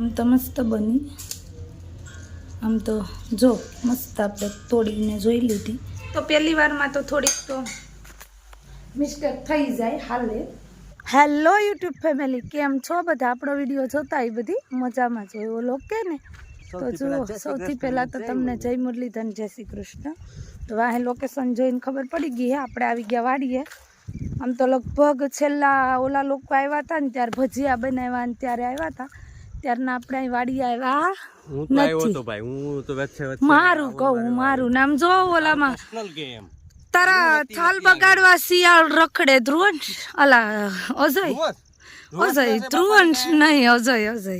આમ તો મસ્ત બની. આમ તો જો મસ્ત આપણે તોડીને જોઈ લીધી. તો પહેલી વારમાં તો થોડીક તો મિસ્ટેક થઈ જાય હાલે. હેલો યુટ્યુબ ફેમિલી કેમ છો બધા? આપણો વીડિયો જોતા એ બધી? મજામાં છો? એવો લોકો ને? તો જુઓ સૌથી પહેલાં તો તમને જય મુરલીધન જય શ્રી કૃષ્ણ. તો વાહે લોકેશન જોઈને ખબર પડી ગઈ હે આપણે આવી ગયા વાડીએ. આમ તો લગભગ છેલ્લા ઓલા લોકો આવ્યા હતા ને ત્યારે ભજીયા બનાવ્યા ને ત્યારે આવ્યા હતા. ત્યારના આપણે વાડી આવ્યા. હું તો આવ્યો તો ભાઈ હું તો વચ્ચે વચ્ચે મારું કહું મારું નામ જો ઓલામાં. ગેમ તારા થાલ બગાડવા શિયાળ રખડે ધ્રુવંશ અલા અજય. અજય ધ્રુવંશ નહીં અજય અજય.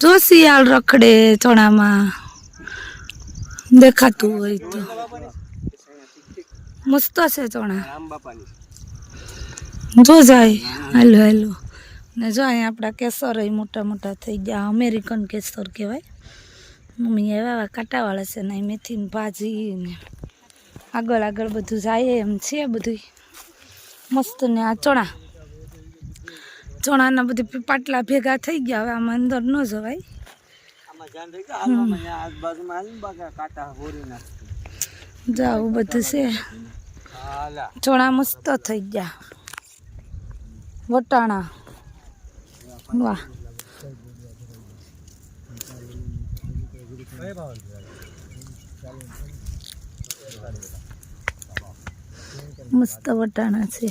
જો શિયાળ રખડે ચણામાં. દેખાતું હોય તો. મસ્ત છે ચણા. જો જાય. હાલો હાલો. ને જો અહીંયા આપણા કેસર ય મોટા મોટા થઈ ગયા. અમેરિકન કેસર કહેવાય. મમ્મી એવા એવા કાંટાવાળા છે ને મેથીની ભાજી ને આગળ આગળ બધું જાય એમ છે બધું મસ્ત ને આ ચણા. ચણાના બધી પાટલા ભેગા થઈ ગયા. હવે આમાં અંદર ન જવાય. જાવું બધું છે. ચણા મસ્ત થઈ ગયા. વટાણા. વાહ મસ્ત વટાણા છે.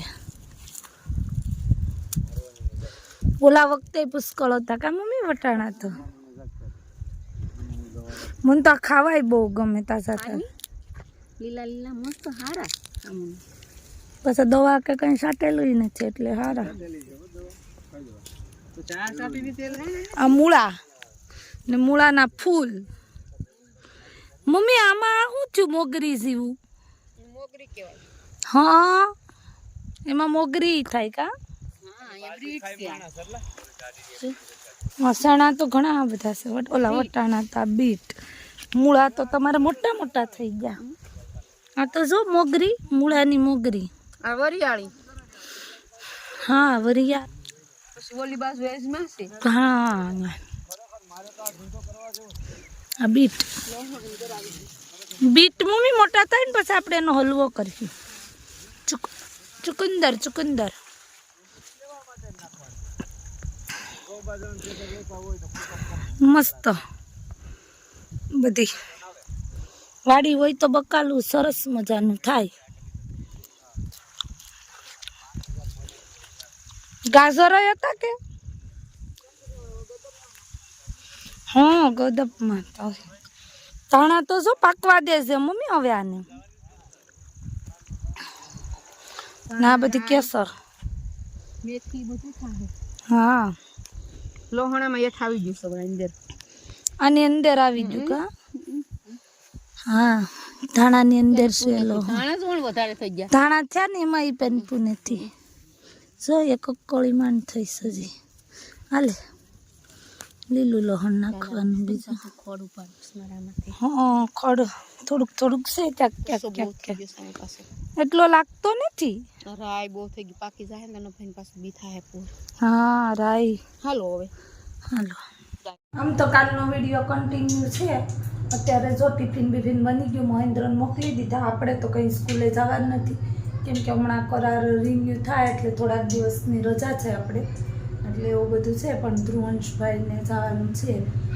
ઓલા વખતે પુષ્કળ હતા કા મમ્મી વટાણા તો? મને તો ખાવાય બહુ ગમે તા સાથે. લીલા લીલા મસ્ત હારા. પછી દવા કે કઈ સાટેલું નથી એટલે સારા તો ચાર ચાટીની તેલ હે આ મૂળા. ને મૂળાના ફૂલ. મમ્મી આમાં શું થયું મોગરી જેવું? મોગરી હા. એમાં મોગરી થાય કા? હા એ બ્રીડ છે. મસાણા તો ઘણા બધા છે. ઓલા વટાણા તા બીટ. મૂળા તો તમારે મોટા મોટા થઈ ગયા. આ તો જો મોગરી મૂળાની મોગરી. આ વરિયાળી. હા વરિયા પછી આ બીટ. બીટ મમ્મી મોટા થાય ને પછી આપણે એનો હલવો કરીશું. ચુક, ચુકંદર ચુકંદર. મસ્ત. બધી. વાડી હોય તો બકાલું, સરસ મજાનું થાય. ગાજર હતા કે? હા ગોદપમાં તો ધાણા તો શું પાકવા દે છે મમ્મી હવે આને. ના બધી કેસર. મેથી બધું થાય હા. લોહણામાં યથ આવી ગયું સગડા અંદર. આની અંદર આવી ગયું કા? હા ધાણાની અંદર છે ધાણા વધારે થઈ ગયા. ધાણા થયા ને એમાં એ પેનપુ નથી જો એક કળી માંડ થઈ સજી. હાલે. લીલું લોહણ નાખવાનું બીજું. ખોડ સ્મરામાંથી હા ખડ. થોડુંક થોડુંક છે ક્યાંક ક્યાંક ક્યાંક એટલો લાગતો નથી? રાય બહુ થઈ ગઈ પાકી જાય ને એનો ભાઈ પાસે બી થાય પૂર. હા રાય. હાલો હવે. હાલો. આમ તો કાલનો વીડિયો કન્ટિન્યુ છે. અત્યારે જો ટિફિન બિફિન બની ગયું મહેન્દ્રને મોકલી દીધા. આપણે તો કંઈ સ્કૂલે જવાનું નથી. કેમ કે હમણાં કરાર રિન્યુ થાય એટલે થોડાક દિવસની રજા છે આપણે. એટલે એવું બધું છે, પણ ધ્રુવંશભાઈને જવાનું છે.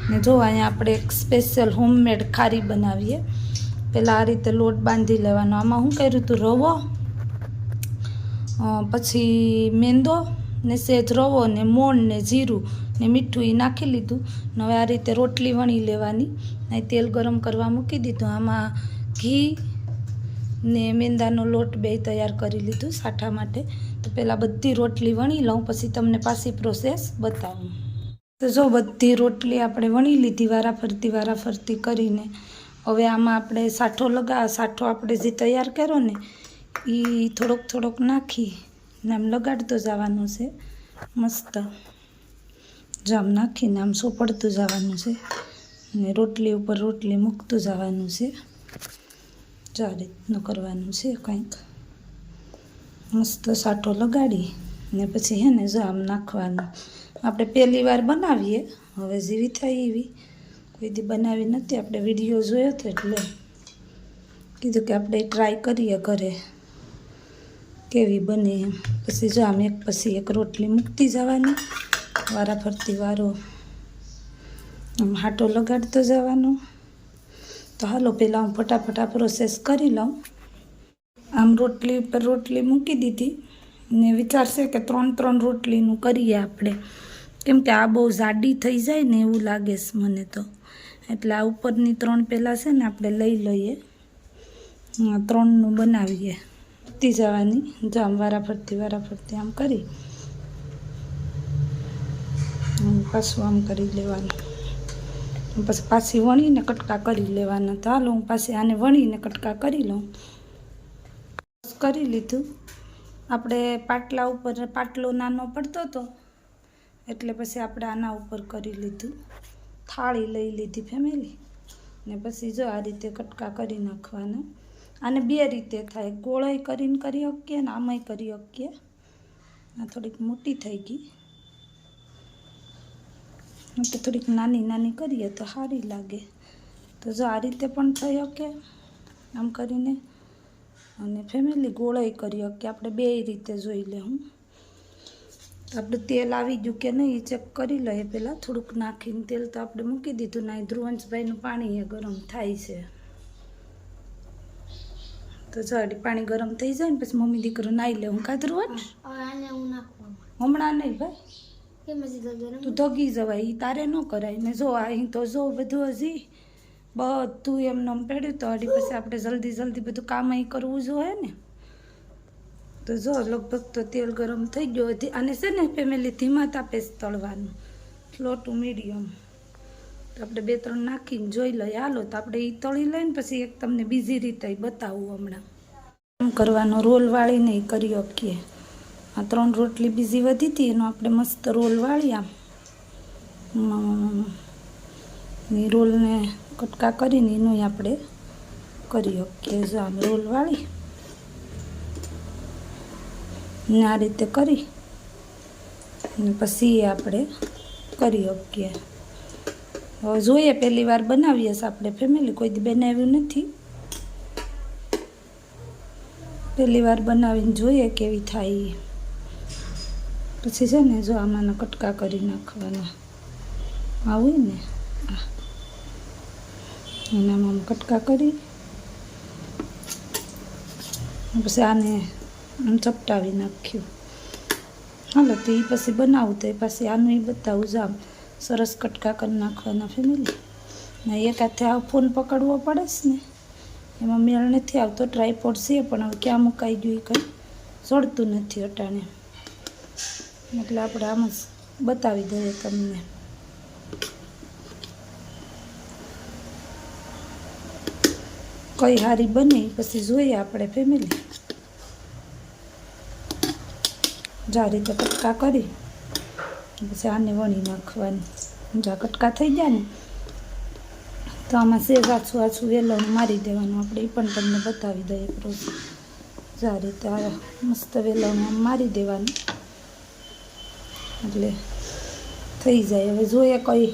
ને જો અહીંયા આપણે એક સ્પેશિયલ હોમમેડ ખારી બનાવીએ. પહેલાં આ રીતે લોટ બાંધી લેવાનો. આમાં શું કર્યું હતું રવો પછી મેંદો ને સેજ રવો ને મોણ ને જીરું ને મીઠું એ નાખી લીધું. ને હવે આ રીતે રોટલી વણી લેવાની. તેલ ગરમ કરવા મૂકી દીધું. આમાં ઘી ને મેંદાનો લોટ બે તૈયાર કરી લીધું સાઠા માટે. તો પહેલાં બધી રોટલી વણી લઉં, પછી તમને પાછી પ્રોસેસ બતાવું. તો જો બધી રોટલી આપણે વણી લીધી વારાફરતી વારાફરતી કરીને. હવે આમાં આપણે સાઠો લગા, સાઠો આપણે જે તૈયાર કર્યો ને એ થોડોક થોડોક નાખી ને આમ લગાડતો જવાનું છે. મસ્ત. જામ નાખીને આમ સોપડતું જવાનું છે ને રોટલી ઉપર રોટલી મૂકતું જવાનું છે. જો રીતનું કરવાનું છે કંઈક. મસ્ત સાટો લગાડી ને પછી હે ને જો આમ નાખવાનું. આપણે પહેલી વાર બનાવીએ, હવે જેવી થાય એવી. કોઈ દી બનાવી નથી, આપણે વીડિયો જોયો હતો એટલે કીધું કે આપણે ટ્રાય કરીએ ઘરે. કેવી બને એમ. પછી જો આમ એક પછી એક રોટલી મૂકતી જવાની વારા ફરતી વારો. આમ હાટો લગાડતો જવાનો. તો હાલો પહેલાં હું ફટાફટ આ પ્રોસેસ કરી લઉં. આમ રોટલી પર રોટલી મૂકી દીધી. ને વિચારશે કે ત્રણ ત્રણ રોટલીનું કરીએ આપણે. કેમ કે આ બહુ જાડી થઈ જાય ને એવું લાગે છે મને તો. એટલે આ ઉપરની ત્રણ પહેલાં છે ને આપણે લઈ લઈએ. ત્રણનું બનાવીએ. તી જવાની. જો આમ વારાફરતી વારાફરતી આમ કરી. પાછું આમ કરી લેવાનું. પછી પાછી વણીને કટકા કરી લેવાના. તો હાલો હું પાછી આને વણીને કટકા કરી લઉં. કરી લીધું. આપણે પાટલા ઉપર, પાટલો નાનો પડતો હતો એટલે પછી આપણે આના ઉપર કરી લીધું. થાળી લઈ લીધી ફેમિલી ને પછી જો આ રીતે કટકા કરી નાખવાના. અને બે રીતે થાય. ગોળાઈ કરીને કરી શકીએ ને આમાંય કરી શકીએ. આ થોડીક મોટી થઈ ગઈ. તો થોડીક નાની નાની કરીએ તો સારી લાગે. તો જો આ રીતે પણ થઈ શકે આમ કરીને. અને ફેમિલી ગોળાઈ કરી શકીએ આપણે બે રીતે જોઈ લે હું. આપણે તેલ આવી ગયું કે નહીં એ ચેક કરી લઈએ પહેલાં. થોડુંક નાખીને તેલ તો આપણે મૂકી દીધું. ના ધ્રુવંશભાઈનું પાણી એ ગરમ થાય છે. તો જડી પાણી ગરમ થઈ જાય ને પછી મમ્મી દીકરો નાહી લે. હું કા ધ્રુવંશ? હમણાં નહીં ભાઈ? તો ધગી જવાય એ તારે ન કરાય. ને જો અહીં તો જો બધું હજી બધું એમને પડ્યું તો અડી પછી આપણે જલ્દી જલ્દી બધું કામ અહીં કરવું જોઈએ ને. તો જો લગભગ તો તેલ ગરમ થઈ ગયો હતી. અને છે ને ફેમિલી ધીમા તાપે જ તળવાનું. Slow to medium. તો આપણે બે ત્રણ નાખીને જોઈ લઈએ. હાલો તો આપણે એ તળી લઈને પછી એક તમને બીજી રીતે બતાવું હમણાં. કરવાનો રોલ વાળીને કરી શકીએ. આ ત્રણ રોટલી બીજી વધી હતી, એનો આપણે મસ્ત રોલ વાળી આમ એ રોલને કટકા કરીને એનું આપણે કરી શકીએ જો આમ રોલ વાળી. ને આ રીતે કરી. પછી આપણે કરી શકીએ હવે જોઈએ, પહેલી વાર બનાવીએ છીએ આપણે ફેમિલી કોઈ બનાવ્યું નથી. પહેલી વાર બનાવીને જોઈએ કેવી થાય. પછી છે ને જો આમાંના કટકા કરી નાખવાના. આવું ને. એનામાં કટકા કરી. પછી આને ચપટાવી નાખ્યું. હાલો, તો એ પછી બનાવું તો એ પછી આનું એ બતાવું. જામ સરસ કટકા કરી નાખવાના ફેમિલી ને એક હાથે આ ફોન પકડવો પડે છે ને, એમાં મેળ નથી આવતો ટ્રાયપોડ છે, પણ હવે ક્યાં મુકાઈ ગયું એ કંઈ? ચડતું નથી અટાણે. એટલે આપણે આમ બતાવી દઈએ તમને. કઈ હારી બને પછી જોઈએ આપણે ફેમિલી જા રીતે કટકા કરી. પછી આને વણી નાખવાની. જા કટકા થઈ જાય ને, તો આમાં સેજ આછું આછું વેલણ મારી દેવાનું. આપણે એ પણ તમને બતાવી દઈએ પ્રોસેસ જા રીતે મસ્ત વેલણ મારી દેવાનું. એટલે થઈ જાય. હવે જોઈએ કઈ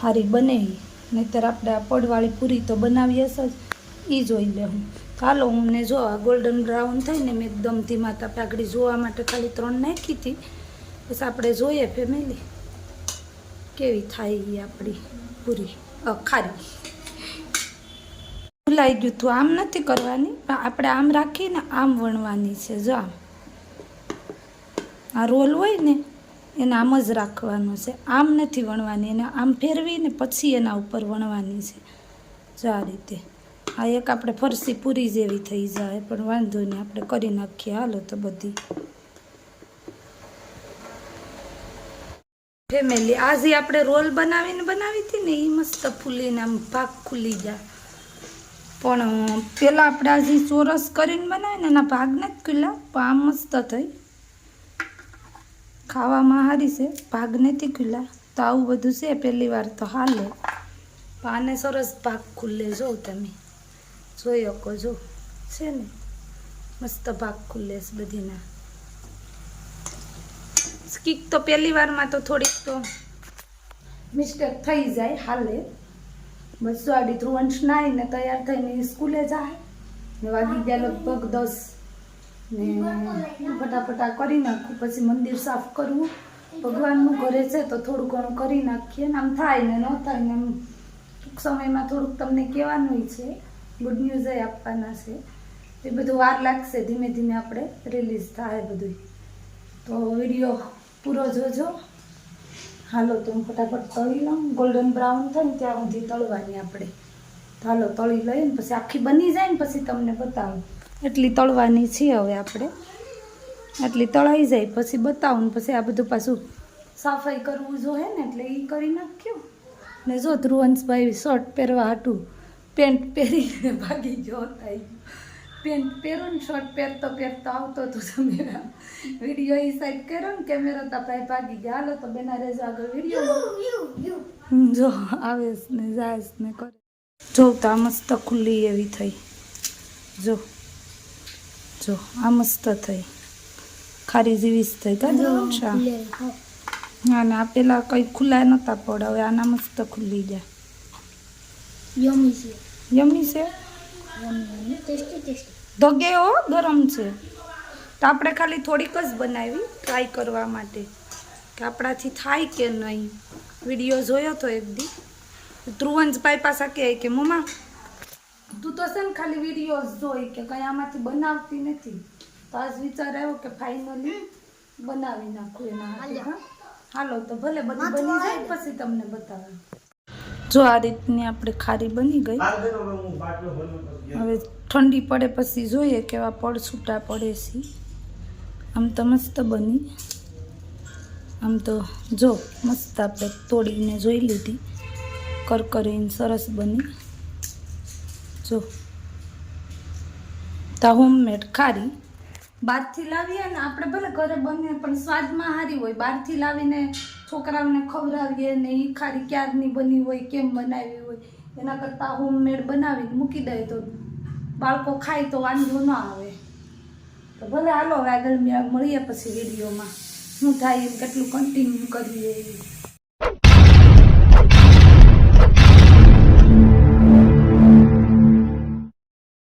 સારી બને. નહીંતર આપણે આ પડવાળી પૂરી તો બનાવી હશે જ. એ જોઈ લે હું. ને જો આ ગોલ્ડન બ્રાઉન થઈને મેં એકદમ ધીમા તાપે જોવા માટે ખાલી ત્રણ નાખી હતી. બસ આપણે જોઈએ ફેમિલી કેવી થાય એ આપણી પૂરી. ખારી. ભૂલાઈ ગયું તું, આમ નથી કરવાની? પણ આપણે આમ રાખીને આમ વણવાની છે. જો આમ. આ રોલ હોય ને એને આમ જ રાખવાનો છે. આમ નથી વણવાની, એને આમ ફેરવીને પછી એના ઉપર વણવાની છે. જો આ રીતે. આ એક આપણે ફરસી પૂરી જેવી થઈ જાય, પણ વાંધો નહીં, આપણે કરી નાખીએ. હાલો તો બધી. ફેમિલી, આજે આપણે રોલ બનાવીને બનાવી હતી ને, એ મસ્ત ફૂલીને આમ ભાગ ખુલી જાય પણ પહેલાં આપણે આજે ચોરસ કરીને બનાવીને એના ભાગ નથી ખુલ્લા પણ આમ મસ્ત થઈ. ખાવામાં સારી છે, ભાગ નથી ખુલ્લા. તો આવું બધું છે પહેલી વાર તો હાલે. આને સરસ ભાગ ખુલ્લે જો તમે. જોઈ શકો જો છે ને? મસ્ત ભાગ ખુલ્લે છે બધીના. સ્કીક તો પહેલી વારમાં તો થોડીક તો મિસ્ટેક થઈ જાય હાલે. બસ જો આડી ધ્રુવંશ નાહીને તૈયાર થઈને સ્કૂલે જાય. ને વાગી ગયા લગભગ દસ. ને ફટાફટા કરી નાખું. પછી મંદિર સાફ કરવું ભગવાનનું ઘરે છે તો થોડું ઘણું કરી નાખીએ ને આમ થાય ને ન થાય ને આમ ટૂંક સમયમાં થોડુંક તમને કહેવાનું છે. ગુડ ન્યૂઝ એ આપવાના છે. એ બધું વાર લાગશે, ધીમે ધીમે આપણે રિલીઝ થાય બધું તો વીડિયો પૂરો જોજો. હાલો, તો હું ફટાફટ તળી લઉં. ગોલ્ડન બ્રાઉન થાય ને ત્યાં સુધી તળવાની આપણે. તો હાલો, તળી લઈએ ને પછી આખી બની જાય ને પછી તમને બતાવું. એટલી તળવાની છે હવે આપણે. આટલી તળાઈ જાય, પછી બતાવું ને પછી આ બધું પાછું સફાઈ કરવું જોઈએ ને એટલે એ કરી નાખ્યું. ને જો ધ્રુવંશભાઈ શર્ટ પહેરવા હાટું પેન્ટ પહેરીને ભાગી ગયો થાય પેન્ટ પહેરો ને શર્ટ પહેરતો પહેરતો આવતો તો તમે વીડિયો એ સાઈડ કર્યો ને કેમેરા તો ભાઈ ભાગી ગયા. હાલો તો બેના રેજો આગળ વીડિયો જો આવે ને, જાય ને, કરે. જો તો આ મસ્ત ખુલ્લી એવી થઈ. જો. જો આ મસ્ત થઈ. ખારી જેવી જ થઈ. કા જવંશા ના ના પેલા કંઈ ખુલ્લા નહોતા પડ હવે આના મસ્ત ખુલ્લી જાય. Yummy છે. યમી છે? ધોગે હો ગરમ છે. તો આપણે ખાલી થોડીક જ બનાવી ટ્રાય કરવા માટે. કે આપણાથી થાય કે નહીં. વીડિયો જોયો તો એક દી. ધ્રુવંશભાઈ પાસા કહે કે મમ્મા તું તો છે ને ખાલી વિડીયોઝ જોઈ કે કંઈ આમાંથી બનાવતી નથી. તો આજ વિચાર આવ્યો કે ફાઇનલી બનાવી નાખું એના હાથે હા? હાલો તો ભલે બધું બની જાય પછી તમને બતાવું. જો આ રીતની આપણે ખારી બની ગઈ. હવે ઠંડી પડે પછી જોઈએ કેવા પડ છૂટા પડે છે. આમ તો મસ્ત બની. આમ તો જો મસ્ત આપણે તોડીને જોઈ લીધી. કરકરીને સરસ બની. જો તા હોમમેડ ખારી. બહારથી લાવીએ ને આપણે ભલે ઘરે બને, પણ સ્વાદમાં સારી હોય. બહારથી લાવીને છોકરાઓને ખવડાવીએ ને એ ખારી ક્યારની બની હોય, કેમ બનાવી હોય, એના કરતાં હોમમેડ બનાવીને મૂકી દઈએ તો બાળકો ખાય તો વાંધો ન આવે. તો ભલે હાલો આગળ મળીએ પછી વિડીયોમાં. શું થાય એમ, કેટલું કન્ટિન્યુ કરીએ